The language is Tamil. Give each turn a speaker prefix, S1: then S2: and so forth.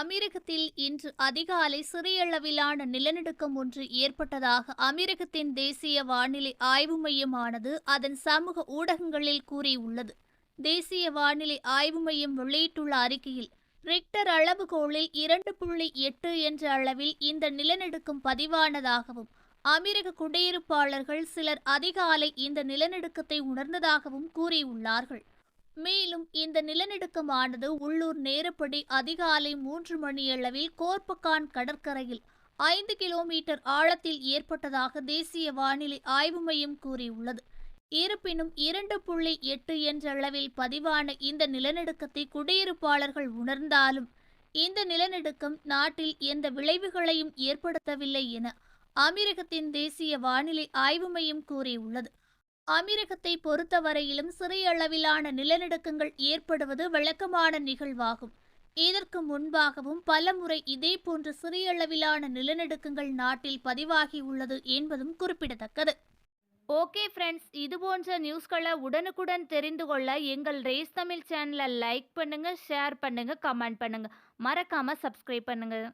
S1: அமீரகத்தில் இன்று அதிகாலை சிறியளவிலான நிலநடுக்கம் ஒன்று ஏற்பட்டதாக அமீரகத்தின் தேசிய வானிலை ஆய்வு மையமானது அதன் சமூக ஊடகங்களில் கூறியுள்ளது. தேசிய வானிலை ஆய்வு மையம் வெளியிட்டுள்ள அறிக்கையில் ரிக்டர் அளவுகோலில் இரண்டு புள்ளி எட்டு என்ற அளவில் இந்த நிலநடுக்கம் பதிவானதாகவும் அமீரக குடியிருப்பாளர்கள் சிலர் அதிகாலை இந்த நிலநடுக்கத்தை உணர்ந்ததாகவும் கூறியுள்ளார்கள். மேலும் இந்த நிலநடுக்கமானது உள்ளூர் நேரப்படி அதிகாலை மூன்று மணியளவில் கோர்பகான் கடற்கரையில் ஐந்து கிலோமீட்டர் ஆழத்தில் ஏற்பட்டதாக தேசிய வானிலை ஆய்வு மையம் கூறியுள்ளது. இருப்பினும் இரண்டு புள்ளி எட்டு என்ற அளவில் பதிவான இந்த நிலநடுக்கத்தை குடியிருப்பாளர்கள் உணர்ந்தாலும் இந்த நிலநடுக்கம் நாட்டில் எந்த விளைவுகளையும் ஏற்படுத்தவில்லை என அமெரிக்கத்தின் தேசிய வானிலை ஆய்வு மையம் கூறியுள்ளது. அமீரகத்தை பொறுத்தவரையிலும் சிறிய அளவிலான நிலநடுக்கங்கள் ஏற்படுவது வழக்கமான நிகழ்வாகும். இதற்கு முன்பாகவும் பலமுறை இதேபோன்ற சிறிய அளவிலான நிலநடுக்கங்கள் நாட்டில் பதிவாகியுள்ளது என்பதும் குறிப்பிடத்தக்கது. ஓகே ஃப்ரெண்ட்ஸ் இது போன்ற நியூஸ்களை உடனுக்குடன் தெரிந்து கொள்ள எங்கள் ரேஸ் தமிழ் சேனலை லைக் பண்ணுங்கள் ஷேர் பண்ணுங்கள் கமெண்ட் பண்ணுங்கள் மறக்காமல் சப்ஸ்கிரைப் பண்ணுங்கள்